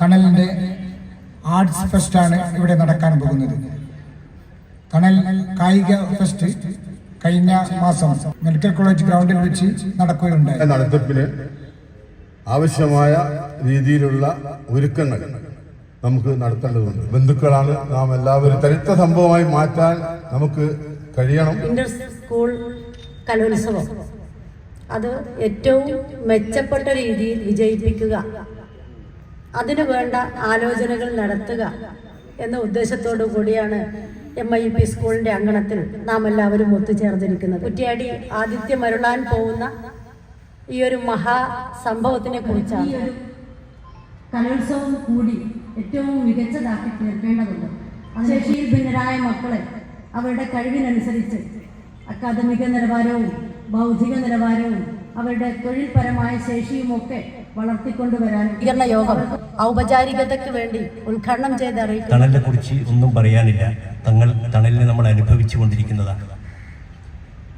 തണലിന്റെ arts ഫെസ്റ്റാണ് ഇവിടെ നടക്കാൻ പോകുന്നത്. തണൽ കായിക ഫെസ്റ്റ് കഴിഞ്ഞ മാസം മെഡിക്കൽ കോളേജ് ഗ്രൗണ്ടിൽ വെച്ച് നടക്കുകയുണ്ടായി. നടത്തിപ്പിന് ആവശ്യമായ രീതിയിലുള്ള ഒരുക്കങ്ങൾ നമുക്ക് നടത്തേണ്ടതുണ്ട്. ബന്ധുക്കളാണ് നാം എല്ലാവരും ചരിത്ര സംഭവമായി മാറ്റാൻ നമുക്ക് കഴിയണം. ഇന്റർ സ്കൂൾ കലോത്സവം. അത് ഏറ്റവും മെച്ചപ്പെട്ട രീതിയിൽ വിജയിപ്പിക്കുക. അതിനു വേണ്ട ആലോചനകൾ നടത്തുക എന്ന ഉദ്ദേശത്തോടു കൂടിയാണ് എം ഐ പി സ്കൂളിന്റെ അങ്കണത്തിൽ നാം എല്ലാവരും ഒത്തുചേർന്നിരിക്കുന്നത്. കുറ്റിയാടി ആദിത്യം അരുളാൻ പോകുന്ന ഈ ഒരു മഹാ സംഭവത്തിനെ കുറിച്ചാണ്. കലോത്സവം കൂടി ഏറ്റവും മികച്ചതാക്കി തീർക്കേണ്ടതുണ്ട്. ശേഷിയിൽ ഭിന്നരായ മക്കളെ അവരുടെ കഴിവിനനുസരിച്ച് അക്കാദമിക നിലവാരവും ബൗദ്ധിക നിലവാരവും അവരുടെ തൊഴിൽപരമായ ശേഷിയുമൊക്കെ വളർത്തിക്കൊണ്ടുവരാൻ യോഗം ഔപചാരികതയ്ക്ക് വേണ്ടി ഉദ്ഘാടനം ചെയ്ത് അറിയിക്കുന്നു. തണലിനെ കുറിച്ച് ഒന്നും പറയാനില്ല. തങ്ങൾ തണലിനെ നമ്മൾ അനുഭവിച്ചു കൊണ്ടിരിക്കുന്നതാണ്.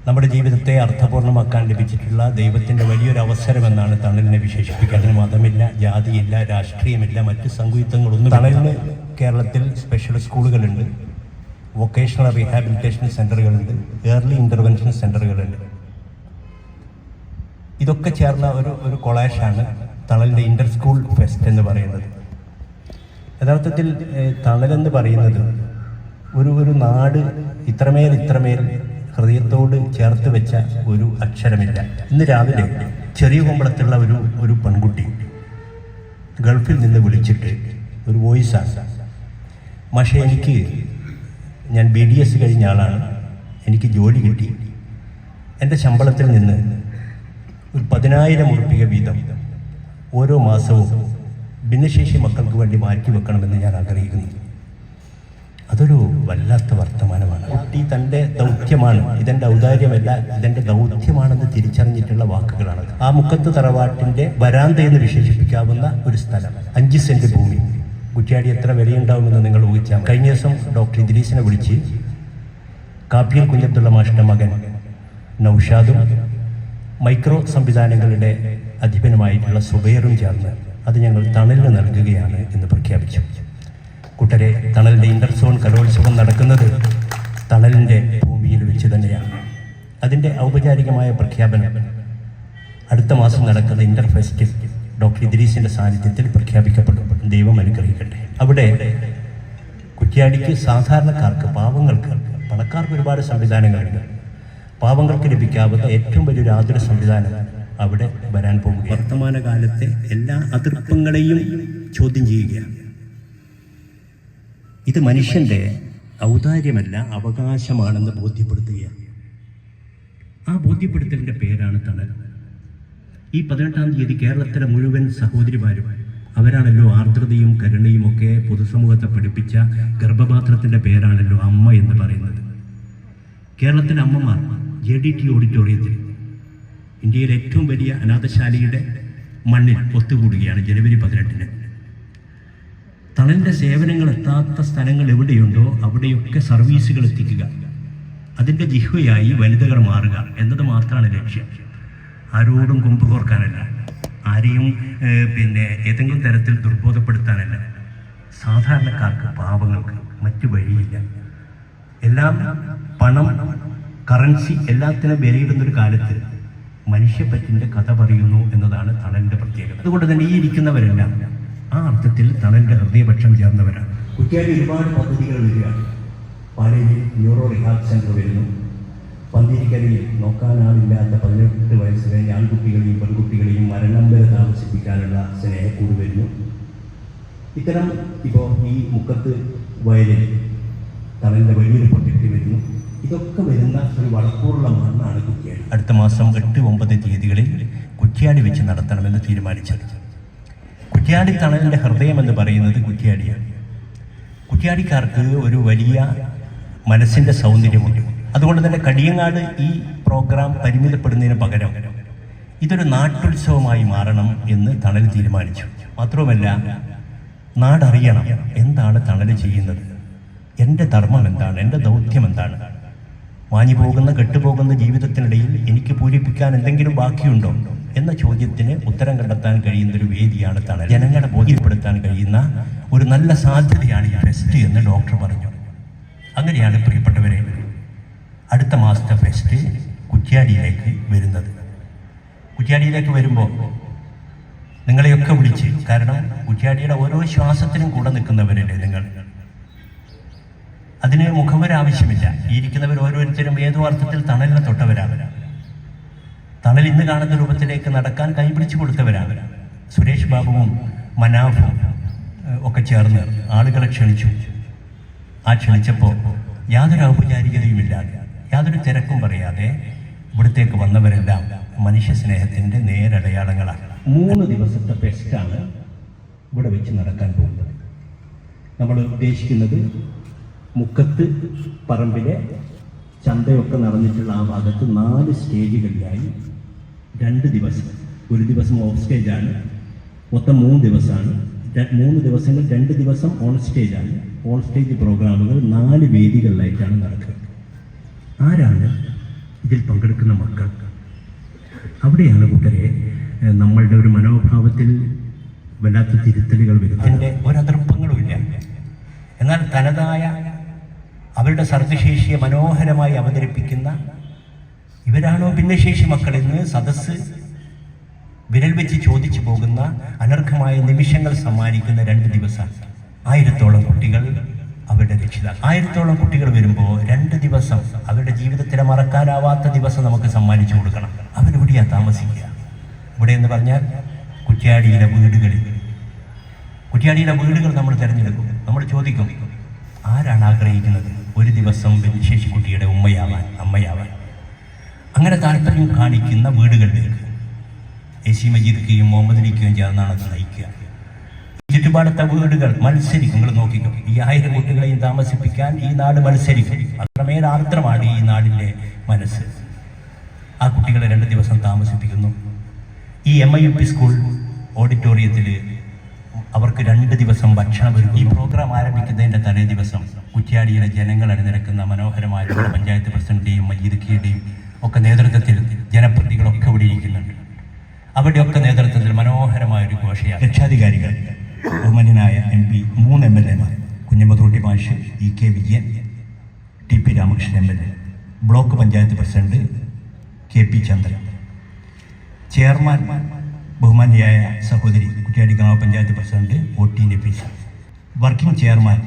നമ്മുടെ ജീവിതത്തെ അർത്ഥപൂർണമാക്കാൻ ലഭിച്ചിട്ടുള്ള ദൈവത്തിന്റെ വലിയൊരു അവസരമെന്നാണ് തണലിനെ വിശേഷിപ്പിക്കുക. അതിന് മതമില്ല ജാതിയില്ല രാഷ്ട്രീയമില്ല മറ്റ് സംഗീതങ്ങളൊന്നും തണലിന് കേരളത്തിൽ സ്പെഷ്യൽ സ്കൂളുകളുണ്ട്. വൊക്കേഷണൽ റീഹാബിലിറ്റേഷൻ സെന്ററുകളുണ്ട് ഏർലി ഇന്റർവെൻഷൻ സെന്ററുകളുണ്ട് ഇതൊക്കെ ചേർന്ന ഒരു ഒരു കൊളാഷാണ് തണലിന്റെ ഇന്റർ സ്കൂൾ ഫെസ്റ്റ് എന്ന് പറയുന്നത്. യഥാർത്ഥത്തിൽ തണലെന്ന് പറയുന്നത് ഒരു ഒരു നാട് ഇത്രമേൽ ഇത്രമേൽ ഹൃദയത്തോട് ചേർത്ത് വെച്ച ഒരു അക്ഷരമില്ല. ഇന്ന് രാവിലെ ചെറിയ കുമ്പളത്തുള്ള ഒരു ഒരു പെൺകുട്ടി ഗൾഫിൽ നിന്ന് വിളിച്ചിട്ട് ഒരു വോയിസാണ് പക്ഷേ എനിക്ക് ഞാൻ ബി ഡി എസ് കഴിഞ്ഞ ആളാണ്. എനിക്ക് ജോലി കിട്ടി. എന്റെ ശമ്പളത്തിൽ നിന്ന് ഒരു പതിനായിരം ഉറുപ്പിക വീതം ഓരോ മാസവും ഭിന്നശേഷി മക്കൾക്ക് വേണ്ടി മാറ്റി വെക്കണമെന്ന് ഞാൻ ആഗ്രഹിക്കുന്നു. അതൊരു വല്ലാത്ത വർത്തമാനമാണ്. കുട്ടി തന്റെ ദൗത്യമാണ് ഇതെന്റെ ഔദാര്യമല്ല ഇതെന്റെ ദൗത്യമാണെന്ന് തിരിച്ചറിഞ്ഞിട്ടുള്ള വാക്കുകളാണ് ആ മുക്കത്ത് തറവാട്ടിന്റെ വരാന്ത എന്ന് വിശേഷിപ്പിക്കാവുന്ന ഒരു സ്ഥലം അഞ്ച് സെന്റ് ഭൂമി. കുറ്റിയാടി എത്ര വിലയുണ്ടാവുമെന്ന് നിങ്ങൾ ഊഹിച്ചാൽ കഴിഞ്ഞ ദിവസം ഡോക്ടർ ഇദ്രീസിനെ വിളിച്ച് കാപ്പിയിൽ കുഞ്ഞബ്ദുള്ള മാഷിന്റെ മകൻ നൌഷാദും മൈക്രോ സംവിധാനങ്ങളുടെ അധിപനുമായിട്ടുള്ള സുബൈറും ചേർന്ന് അത് ഞങ്ങൾ തണലിന് നൽകുകയാണ് എന്ന് പ്രഖ്യാപിച്ചു. കൂട്ടരെ തണലിന്റെ ഇന്റർസോൺ കലോത്സവം നടക്കുന്നത് തണലിന്റെ ഭൂമിയിൽ വെച്ച് തന്നെയാണ്. അതിന്റെ ഔപചാരികമായ പ്രഖ്യാപനം അടുത്ത മാസം നടക്കുന്ന ഇന്റർ ഫെസ്റ്റിൽ ഡോക്ടർ ഇദ്രീസിന്റെ സാന്നിധ്യത്തിൽ പ്രഖ്യാപിക്കപ്പെടും. ദൈവം അനുഗ്രഹിക്കട്ടെ. അവിടെ കുറ്റ്യാടിക്ക് സാധാരണക്കാർക്ക് പാവങ്ങൾക്ക് പണക്കാർക്ക് ഒരുപാട് സംവിധാനങ്ങളുണ്ട്. പാവങ്ങൾക്ക് ലഭിക്കാവുന്ന ഏറ്റവും വലിയൊരു ആതുര സംവിധാനം അവിടെ വരാൻ പോകുക വർത്തമാനകാലത്തെ എല്ലാ അതിർപ്പങ്ങളെയും ചോദ്യം ചെയ്യുകയാണ്. ഇത് മനുഷ്യന്റെ ഔദാര്യമല്ല അവകാശമാണെന്ന് ബോധ്യപ്പെടുത്തുകയാണ്. ആ ബോധ്യപ്പെടുത്തലിന്റെ പേരാണ് തണൽ. ഈ പതിനെട്ടാം തീയതി കേരളത്തിലെ മുഴുവൻ സഹോദരിമാരും അവരാണല്ലോ ആർദ്രതയും കരുണയും ഒക്കെ പൊതുസമൂഹത്തെ പഠിപ്പിച്ച ഗർഭപാത്രത്തിന്റെ പേരാണല്ലോ അമ്മ എന്ന് പറയുന്നത്. കേരളത്തിലെ അമ്മമാർ ജെ ഡി ടി ഓഡിറ്റോറിയത്തിൽ ഇന്ത്യയിലെ ഏറ്റവും വലിയ അനാഥശാലയുടെ മണ്ണിൽ ഒത്തുകൂടുകയാണ് ജനുവരി പതിനെട്ടിന്. തണലിന്റെ സേവനങ്ങൾ എത്താത്ത സ്ഥലങ്ങൾ എവിടെയുണ്ടോ അവിടെയൊക്കെ സർവീസുകൾ എത്തിക്കുക. അതിന്റെ ജിഹ്വയായി വനിതകൾ മാറുക എന്നത് മാത്രമാണ് ലക്ഷ്യം. ആരോടും കൊമ്പ് കോർക്കാനല്ല. ആരെയും പിന്നെ ഏതെങ്കിലും തരത്തിൽ ദുർബോധപ്പെടുത്താനല്ല. സാധാരണക്കാർക്ക് പാവങ്ങൾക്ക് മറ്റു വഴിയില്ല. എല്ലാം പണം കറൻസി എല്ലാത്തിനും വിലയിടുന്നൊരു കാലത്ത് മനുഷ്യപ്പറ്റിന്റെ കഥ പറയുന്നു എന്നതാണ് തണലിന്റെ പ്രത്യേകത. അതുകൊണ്ട് തന്നെ ഈ ഇരിക്കുന്നവരെല്ലാം ആ അർത്ഥത്തിൽ തണലിന്റെ ഹൃദയപക്ഷം ചേർന്നവരാണ്. കുറ്റിയാടി ഒരുപാട് പദ്ധതികൾ വരികയാണ്. പാലയിൽ ന്യൂറോ റിഹാബ് സെന്റർ വരുന്നു. പന്തിരിക്കരയിൽ നോക്കാനാളില്ലാത്ത പതിനെട്ട് വയസ്സ് കഴിഞ്ഞ ആൺകുട്ടികളെയും പെൺകുട്ടികളെയും മരണം വരെ താമസിപ്പിക്കാനുള്ള സ്നേഹക്കൂട് വരുന്നു. ഇത്തരം ഇപ്പോൾ ഈ മുക്കത്ത് വയലിൽ തണലിന്റെ വലിയൊരു പ്രൊജക്റ്റ് വരുന്നു. ഇതൊക്കെ വരുന്ന ഒരു വളക്കൂറുള്ള മണ്ണാണ് കുറ്റിയാടി. അടുത്ത മാസം എട്ട് ഒമ്പത് തീയതികളിൽ കുറ്റിയാടി വെച്ച് നടത്തണമെന്ന് തീരുമാനിച്ചത്. കുറ്റിയാടി തണലിന്റെ ഹൃദയം എന്ന് പറയുന്നത് കുറ്റിയാടിയാണ്. കുറ്റിയാടിക്കാർക്ക് ഒരു വലിയ മനസ്സിന്റെ സൗന്ദര്യമുണ്ട്. അതുകൊണ്ട് തന്നെ കടിയങ്ങാട് ഈ പ്രോഗ്രാം പരിമിതപ്പെടുന്നതിന് പകരം ഇതൊരു നാട്ടുത്സവമായി മാറണം എന്ന് തണൽ തീരുമാനിച്ചു. മാത്രവുമല്ല നാടറിയണം എന്താണ് തണൽ ചെയ്യുന്നത്? എന്റെ ധർമ്മം എന്താണ്? എന്റെ ദൗത്യം എന്താണ്? മാഞ്ഞു പോകുന്ന കെട്ടുപോകുന്ന ജീവിതത്തിനിടയിൽ എനിക്ക് പൂരിപ്പിക്കാൻ എന്തെങ്കിലും ബാക്കിയുണ്ടോ എന്ന ചോദ്യത്തിന് ഉത്തരം കണ്ടെത്താൻ കഴിയുന്ന ഒരു വേദിയാണ് തണൽ. ജനങ്ങളെ ബോധ്യപ്പെടുത്താൻ കഴിയുന്ന ഒരു നല്ല സാധ്യതയാണ് ഈ ഫെസ്റ്റ് എന്ന് ഡോക്ടർ പറഞ്ഞു. അങ്ങനെയാണ് പ്രിയപ്പെട്ടവരെ അടുത്ത മാസത്തെ ഫെസ്റ്റ് കുറ്റ്യാടിയിലേക്ക് വരുന്നത്. കുറ്റ്യാടിയിലേക്ക് വരുമ്പോൾ നിങ്ങളെയൊക്കെ വിളിച്ച് കാരണം കുറ്റ്യാടിയുടെ ഓരോ ശ്വാസത്തിനും കൂടെ നിൽക്കുന്നവരല്ലേ നിങ്ങൾ? ആവശ്യമില്ല ഈ ഇരിക്കുന്നവർ ഓരോരുത്തരും ഏതോ അർത്ഥത്തിൽ തണലിനെ തൊട്ടവരാണ്. തണൽ ഇന്ന് കാണുന്ന രൂപത്തിലേക്ക് നടക്കാൻ കൈപിടിച്ചു കൊടുത്തവരാണ്. സുരേഷ് ബാബുവും മനാഫും ഒക്കെ ചേർന്ന് ആളുകളെ ക്ഷണിച്ചു. ആ ക്ഷണിച്ചപ്പോൾ യാതൊരു ഔപചാരികതയുമില്ലാതെ യാതൊരു തിരക്കും പറയാതെ ഇവിടത്തേക്ക് വന്നവരെല്ലാം മനുഷ്യ സ്നേഹത്തിന്റെ നേരടയാളങ്ങളാണ്. മൂന്ന് ദിവസത്തെ ഫെസ്റ്റാണ് ഇവിടെ വെച്ച് നടക്കാൻ പോകുന്നത്. നമ്മൾ ഉദ്ദേശിക്കുന്നത് മുക്കത്ത് പറമ്പിലെ ചന്തയൊക്കെ നടന്നിട്ടുള്ള ആ ഭാഗത്ത് നാല് സ്റ്റേജുകളിലായി രണ്ട് ദിവസം. ഒരു ദിവസം ഓഫ് സ്റ്റേജാണ് മൊത്തം മൂന്ന് ദിവസമാണ്. മൂന്ന് ദിവസങ്ങൾ രണ്ട് ദിവസം ഓൺ സ്റ്റേജാണ് ഓൺ സ്റ്റേജ് പ്രോഗ്രാമുകൾ നാല് വേദികളിലായിട്ടാണ് നടക്കുക. ആരാണ് ഇതിൽ പങ്കെടുക്കുന്ന മക്കൾ? അവിടെയാണ് കൂട്ടരെ നമ്മളുടെ ഒരു മനോഭാവത്തിൽ വല്ലാത്ത തിരുത്തലുകൾ വരുന്നത്. ഇല്ല. എന്നാൽ തനതായ അവരുടെ സർഗശേഷിയെ മനോഹരമായി അവതരിപ്പിക്കുന്ന ഇവരാണോ ഭിന്നശേഷി മക്കളെന്ന് സദസ്സ് വിരൽ വെച്ച് ചോദിച്ചു പോകുന്ന അനർഘമായ നിമിഷങ്ങൾ സമ്മാനിക്കുന്ന രണ്ട് ദിവസം. ആയിരത്തോളം കുട്ടികൾ അവരുടെ രക്ഷിതാക്കൾ ആയിരത്തോളം കുട്ടികൾ വരുമ്പോൾ രണ്ട് ദിവസം അവരുടെ ജീവിതത്തിലെ മറക്കാനാവാത്ത ദിവസം നമുക്ക് സമ്മാനിച്ചു കൊടുക്കണം. അവരെവിടെയാ താമസിക്കുക? ഇവിടെ എന്ന് പറഞ്ഞാൽ കുറ്റ്യാടിയിലെ വീടുകളിൽ. കുറ്റ്യാടിയിലെ വീടുകൾ നമ്മൾ തിരഞ്ഞെടുക്കും. നമ്മൾ ചോദിക്കും ആരാണ് ആഗ്രഹിക്കുന്നത്? ഒരു ദിവസം ഭിന്നശേഷി കുട്ടിയുടെ ഉമ്മയാവാൻ അമ്മയാവാൻ. അങ്ങനെ താല്പര്യം കാണിക്കുന്ന വീടുകളിലേക്ക് എ സി മജീദിക്കുകയും മുഹമ്മദ് അലിക്കയും ചേർന്നാണ് അത് നയിക്കുക. ചുറ്റുപാടത്തെ വീടുകൾ മത്സരിക്കും. നിങ്ങൾ നോക്കിക്കും ഈ ആയിരം കുട്ടികളെയും താമസിപ്പിക്കാൻ ഈ നാട് മത്സരിക്കും. അത്രമേൽ ആർദ്രമാണ് ഈ നാടിന്റെ മനസ്സ്. ആ കുട്ടികളെ രണ്ട് ദിവസം താമസിപ്പിക്കുന്നു. ഈ M I U P school ഓഡിറ്റോറിയത്തിൽ അവർക്ക് രണ്ട് ദിവസം ഭക്ഷണം ഒരുക്കും ഈ പ്രോഗ്രാം ആരംഭിക്കുന്നതിന്റെ തലേ ദിവസം കുറ്റ്യാടിയിലെ ജനങ്ങൾ അണിനിരക്കുന്ന മനോഹരമായ നമ്മുടെ പഞ്ചായത്ത് പ്രസിഡന്റിന്റെയും മജീദ് ഖിയുടെയും ഒക്കെ നേതൃത്വത്തിൽ ജനപ്രതികളൊക്കെ ഇവിടെ ഇരിക്കുന്നുണ്ട്. അവരുടെയൊക്കെ നേതൃത്വത്തിൽ മനോഹരമായ ഒരു ഘോഷയാണ് രക്ഷാധികാരികൾ ബഹുമാന്യനായ എം പി മൂന്ന് എം എൽ എമാർ കുഞ്ഞമ്മത്തോട്ടി മാഷ് E K Vijayan T P Ramakrishnan M L A block panchayat president K P Chandran. Chairman ബഹുമാനിയായ സഹോദരി കുറ്റ്യാടി ഗ്രാമപഞ്ചായത്ത് president O T Nafeesa working chairman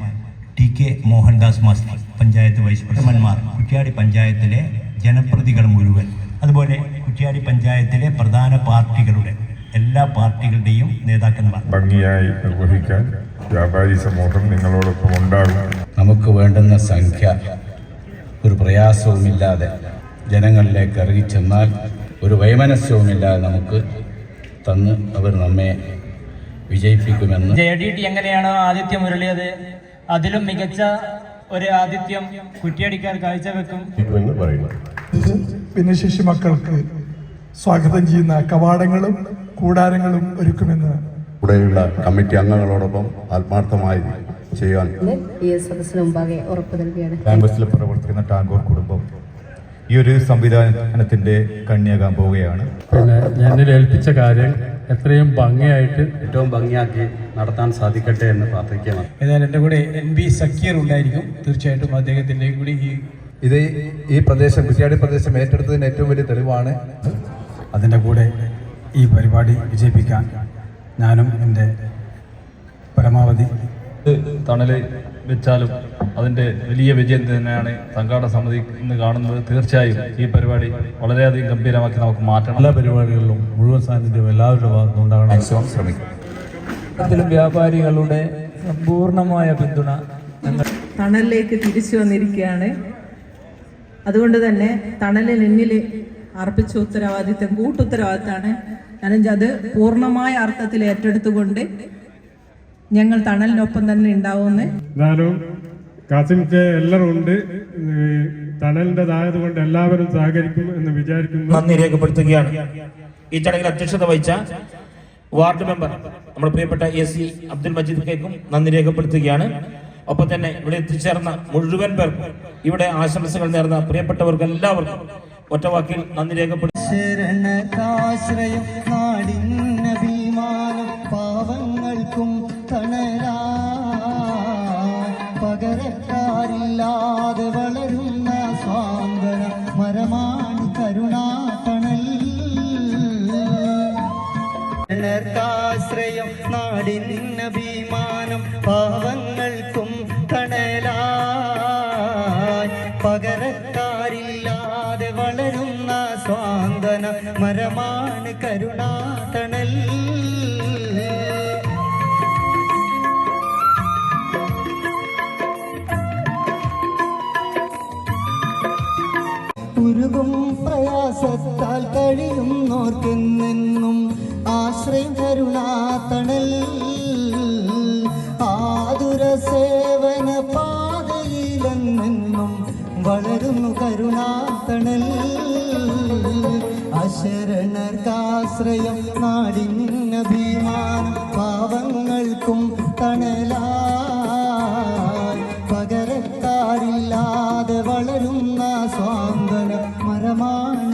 T K Mohandas master panchayat vice പ്രസിഡന്റ്മാർ Kuttiadi പഞ്ചായത്തിലെ ജനപ്രതികൾ മുഴുവൻ അതുപോലെ കുറ്റ്യാടി പഞ്ചായത്തിലെ പ്രധാന പാർട്ടികളുടെ എല്ലാ പാർട്ടികളുടെയും നേതാക്കന്മാർ. ഭംഗിയായി നിർവഹിക്കാൻ വ്യാപാരി സമൂഹം നിങ്ങളോടൊപ്പം ഉണ്ടാകും. നമുക്ക് വേണ്ടുന്ന സംഖ്യ ഒരു പ്രയാസവുമില്ലാതെ ജനങ്ങളിലേക്ക് ഇറങ്ങിച്ചെന്നാൽ ഒരു വൈമനസ്യവുമില്ലാതെ നമുക്ക് തന്ന് അവർ നമ്മെ വിജയിപ്പിക്കുമെന്ന്. ജെ ഡി ടി എങ്ങനെയാണോ ആദിത്യം ഉരുളിയത് അതിലും മികച്ച ഒരു ആദിത്യം കുറ്റിയടിക്കാർ കാഴ്ചവെക്കും. ഭിന്നശേഷി മക്കൾക്ക് സ്വാഗതം ചെയ്യുന്ന കവാടങ്ങളും കൂടാരങ്ങളും ഒരുക്കുമെന്ന്. ഇവിടെയുള്ള കമ്മിറ്റി അംഗങ്ങളോടൊപ്പം ആത്മാർത്ഥമായി ചെയ്യാൻ ഈ സദസ്സിന് മുമ്പാകെ ഉറപ്പ് നൽകിയാണ് ക്യാമ്പസിൽ പ്രവർത്തിക്കുന്ന ടാഗോർ കുടുംബം ഈ ഒരു സംവിധാനത്തിന്റെ കണ്ണിയാകാൻ പോവുകയാണ്. പിന്നെ ഞാൻ ഏൽപ്പിച്ച കാര്യം എത്രയും ഭംഗിയായിട്ട് ഏറ്റവും ഭംഗിയാക്കി നടത്താൻ സാധിക്കട്ടെ എന്ന് പ്രാർത്ഥിക്കണം ഏതായാലും എന്റെ കൂടെ എൻ ബി സക്കീർ ഉണ്ടായിരിക്കും തീർച്ചയായിട്ടും അദ്ദേഹത്തിന്റെ കൂടി ഈ ഇത് ഈ പ്രദേശം കുറ്റിയാടി പ്രദേശം ഏറ്റെടുത്തതിന് ഏറ്റവും വലിയ തെളിവാണ്. അതിന്റെ കൂടെ ഈ പരിപാടി വിജയിപ്പിക്കാൻ ഞാനും എന്റെ പരമാവധി തണൽ വെച്ചാലും അതിന്റെ വലിയ വിജയം തന്നെയാണ് സംഘാടന സമിതി ഇന്ന് കാണുന്നത്. തീർച്ചയായും ഈ പരിപാടി വളരെയധികം ഗംഭീരമാക്കി നമുക്ക് മാറ്റണം. എല്ലാ പരിപാടികളിലും മുഴുവൻ സാന്നിധ്യം എല്ലാവരുടെ ഭാഗത്തുനിന്നുണ്ടാകണം മാക്സിമം ശ്രമിക്കും വ്യാപാരികളുടെ സമ്പൂർണമായ പിന്തുണ തണലിലേക്ക് തിരിച്ചു വന്നിരിക്കുകയാണ്. അതുകൊണ്ട് തന്നെ തണലിൽ എന്നിൽ അർപ്പിച്ച ഉത്തരവാദിത്വം കൂട്ടുത്തരവാദിത്തമാണ്. കാരണം അത് പൂർണമായ അർത്ഥത്തിൽ ഏറ്റെടുത്തുകൊണ്ട് ഞങ്ങൾ തണലിനൊപ്പം തന്നെ ഉണ്ടാവുമെന്ന്. കാസിംക്ക് എല്ലാവരും ഉണ്ട്. തണലിന്റെതായത് കൊണ്ട് എല്ലാവരും സഹകരിക്കും എന്ന് വിചാരിക്കുന്നു. നന്ദി രേഖപ്പെടുത്തുകയാണ്. ഈ ചടങ്ങിൽ അധ്യക്ഷത വഹിച്ച വാർഡ് മെമ്പർ നമ്മുടെ പ്രിയപ്പെട്ട എ സി അബ്ദുൽ മജീദ് കേക്കും നന്ദി രേഖപ്പെടുത്തുകയാണ്. ഒപ്പം തന്നെ ഇവിടെ എത്തിച്ചേർന്ന മുഴുവൻ പേർക്കും ഇവിടെ ആശംസകൾ നേർന്ന പ്രിയപ്പെട്ടവർക്ക് എല്ലാവർക്കും ഒറ്റവാക്കിൽ നന്ദി രേഖപ്പെടുത്തി വളരുന്ന സ്വാന്തന മരമാണ് കരുണാതണൽ. ഉരുകും പ്രയാസത്താൽ കഴിയുന്നോർക്കെന്നെന്നും ആശ്രയം കരുണാതണൽ. വളരുന്നു കരുണാത്തണൽ. അശരണർക്കാശ്രയം നാടിനഭിമാനം പാവങ്ങൾക്കും തണലാ പകരക്കാരില്ലാതെ വളരുന്ന സ്വാന്തന മരമാണ്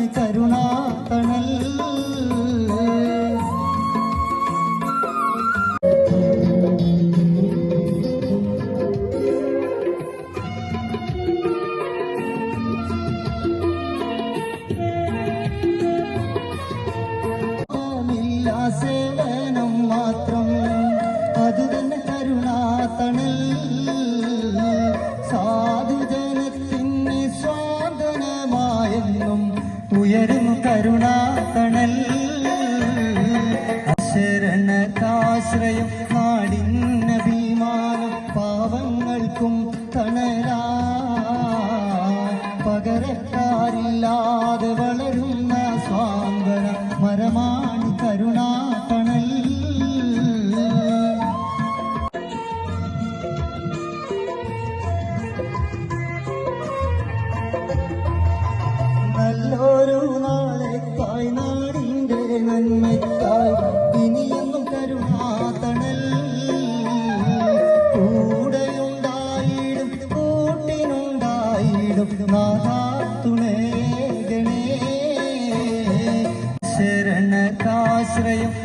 കരുണാകണൽ അശരണകാശ്രയം estrellas